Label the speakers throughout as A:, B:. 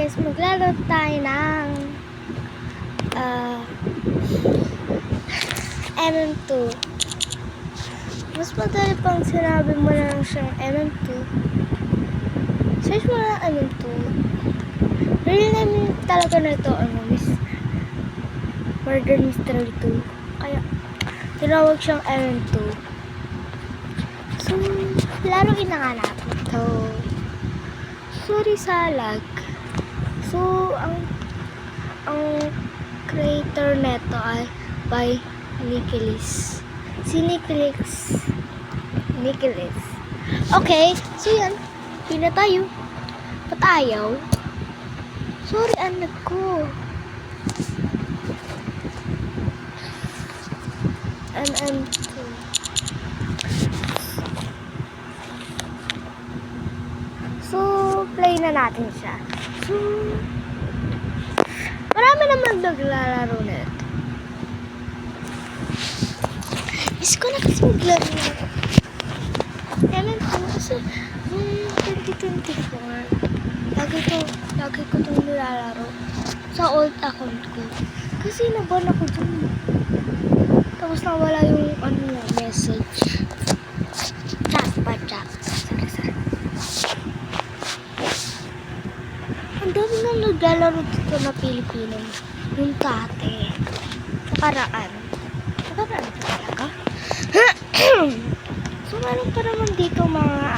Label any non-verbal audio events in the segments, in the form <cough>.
A: guys, maglaro tayo ng ah MM2. Mas madali pang sinabi mo na lang siyang MM2. Search mo na MM2. Real name talaga na ito, ano, Miss Murder Mystery 2. Kaya, tinawag siyang MM2. So, laruin na nga natin ito. Sorry sa lag. So, ang ang creator neto ay by Nicholas. Si Nicholas. Nicholas. Okay, so yan. Pina tayo. Ba't ayaw? Sorry, anak ko. MM2. So, play na natin siya. Marami naman naglalaro na ito. Ko na kasi maglaro na ito. Kailan ko kasi, hmm, 2024, lagi ko, lagi ko itong nilalaro sa old account ko. Kasi naban ako dun. Tapos nawala yung ano yung message. Chat pa chat. Sorry, sorry. Ang dami nang naglalaro dito na Pilipino. Yung dati. Nakaraan. Nakaraan talaga? <clears throat> so, meron pa naman dito mga...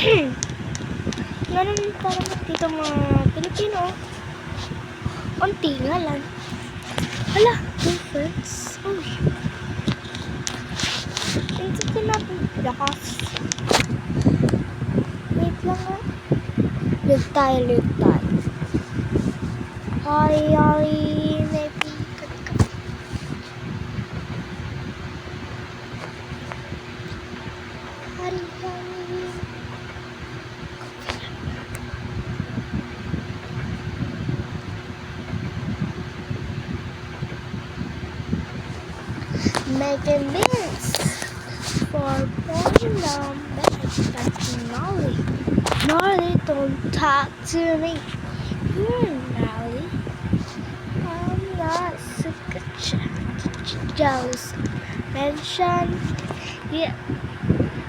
A: <clears throat> meron pa naman dito mga Pilipino. Unti nga lang. Hala, friends. kaybettik. Hay hay ne Making beans for number that's Nolly. Don't talk to me. Hmm, Nolly. I'm not jealous. Mention, yeah.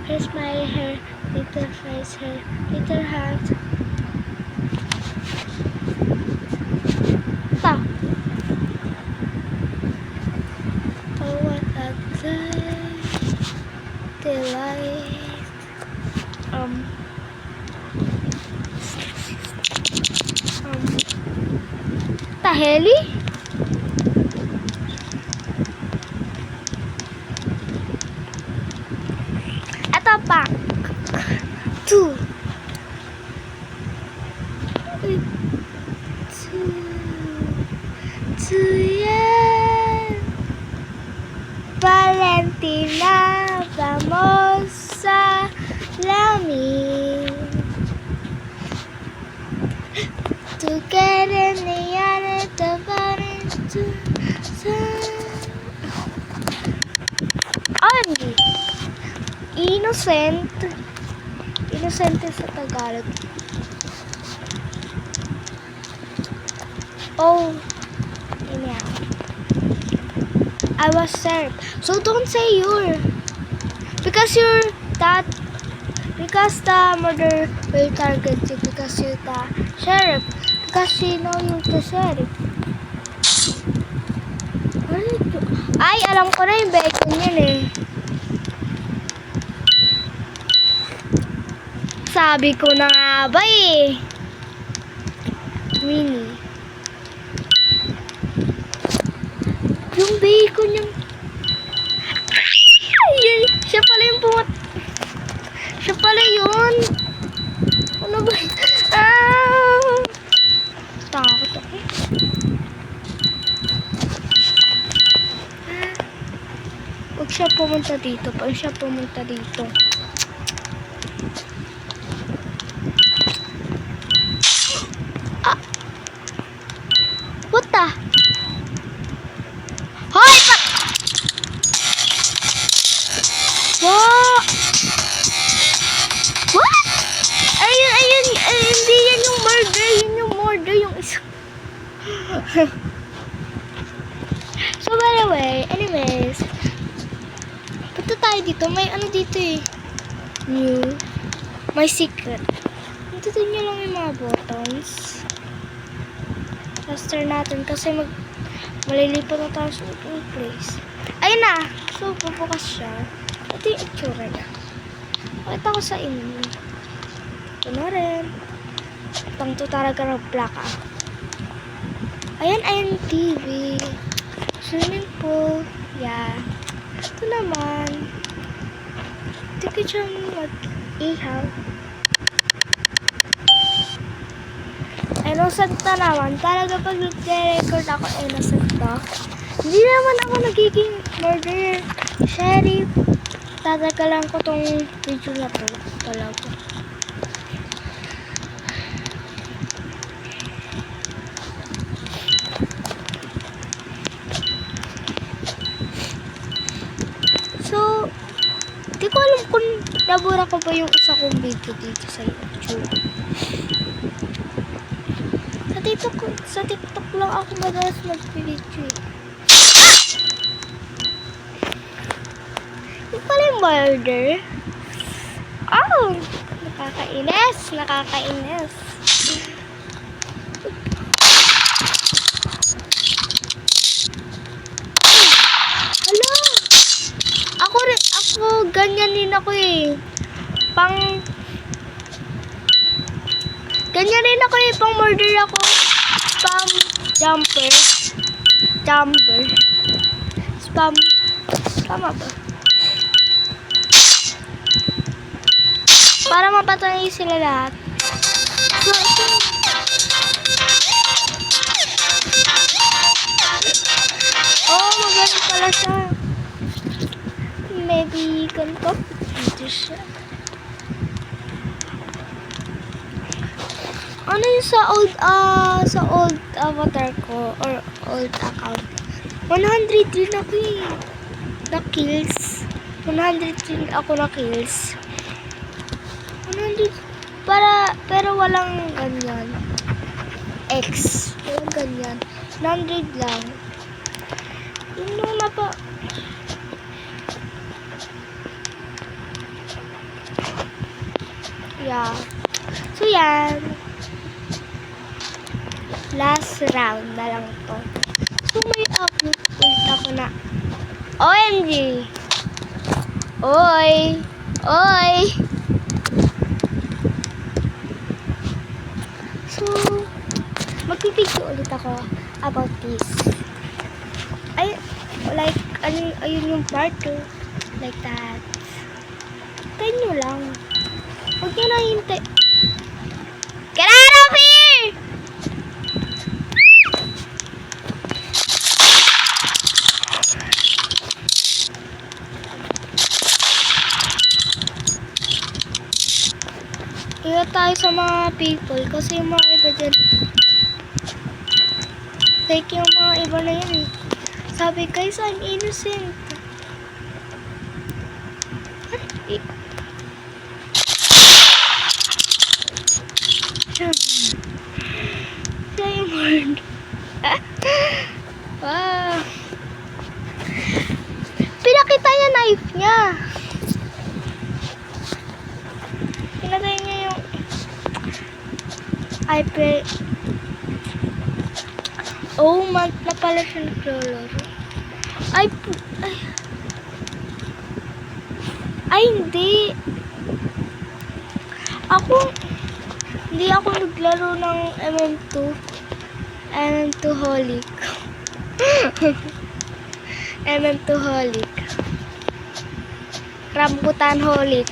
A: Here's my hair, little face, hair, little hand. sa heli? Ito pa. Two. Two. Two. Yeah. Valentina, vamos a la mía. in the niñar Ay! Innocent. Innocent sa Tagalog. Oh. Yeah. I was served. So don't say you're. Because you're that. Because the murder will target you. Because you're the sheriff. Because you know you're the sheriff. Ano ito? Ay, alam ko na yung bacon yun eh. Sabi ko na nga ba eh. Mini. Yung bacon yung... Ay, siya pala yung pumat... Siya pala yun. Ano ba? Ah! Takot ako. Ah. Huwag siya pumunta dito. Pag siya pumunta dito. Ah! What the? Hoy! Pa What? What? Ayun, ayun, ay, hindi yan yung murder so, <laughs> by the way, anyways, punta tayo dito. May ano dito eh. New. May secret. Pindutin nyo lang yung mga buttons. Tapos turn natin kasi mag malilipat na tayo sa ibang place. Ayun na! So, pupukas siya. Ito yung itsura niya. Pakita ko sa inyo. Ito na rin. Pang to talaga ng plaka. Ayan, ayan TV. Swimming pool. Yeah. Ito naman. Hindi ko siya mag-ihaw. Ay, nasagta naman. Talaga pag nag-record ako, ay nasagta. Hindi naman ako nagiging murderer. Sheriff. Tatagalan ko tong video na to. Talaga. So, di ko alam kung nabura ko ba yung isa kong video dito sa YouTube. Sa TikTok, sa TikTok lang ako madalas mag-video eh. Yung pala yung murder. Oh! Nakakainis! Nakakainis! Hala! Ako ako ganyan din ako eh. Pang... Ganyan rin ako eh, pang murder ako. Spam jumper. Jumper. Spam. Tama ba? Para mapatay sila lahat. Ganito. Dito siya. Ano yung sa old, ah, sa old avatar ko or old account? 100 din ako eh. Na kills. 100 din ako na kills. 100. Para, pero walang ganyan. X. Walang ganyan. 100 lang. Yung muna pa. Yeah. So, yan. Last round na lang to. So, may upload ako na. OMG! Oy! Oy! So, magpipigyo ulit ako about this. Ay, like, ayun, ayun yung part 2. Like that. Nyo lang. Huwag nyo na hintay. Get out of here! Ingat tayo sa mga people kasi yung mga iba dyan like yung mga iba na yan eh. Sabi guys, I'm innocent. Ay, yung <laughs> word. ah. Pinakita niya knife niya. Pinatay niya yung iPad. Oh, month na pala siya naglalaro. Ay, ay. Ay, hindi. Ako, hindi ako naglaro ng MM2. MM2 Holic. <laughs> MM2 Holic. Rambutan Holic.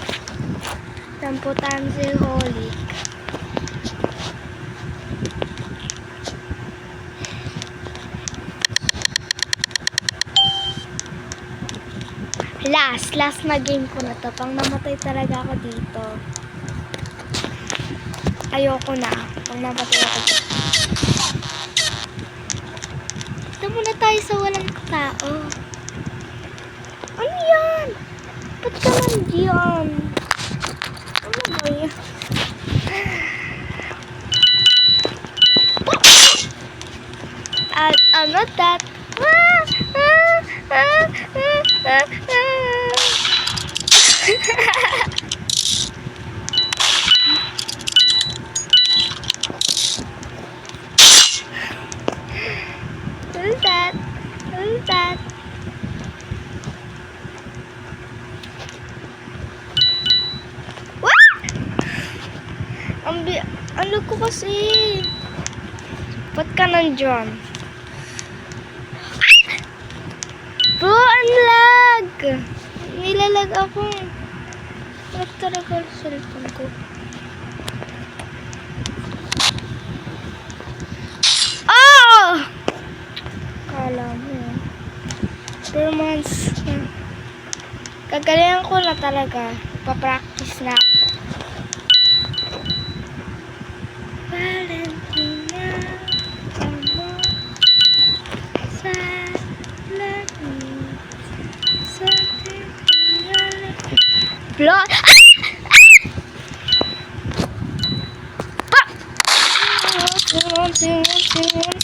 A: Rambutan si Holic. Last, last na game ko na to. Pang namatay talaga ako dito. Ayoko na. Pang namatay ako dito. Ito muna tayo sa walang tao. Ano yan? Ba't ka nandiyan? Ano ba yan? not that. Ah, ah, ah, ah, ah, ah. Who's that? Who's that? What? Ang bi... Ano ko kasi? Ba't ka nandyan? Bro, ang lag! Nilalag ako. Lag talaga ang cellphone ko. Oh! Kala mo. Per months. hmm. Kagalingan ko na talaga. Pa-practice na. Valentina, Blo- Ah! Bro,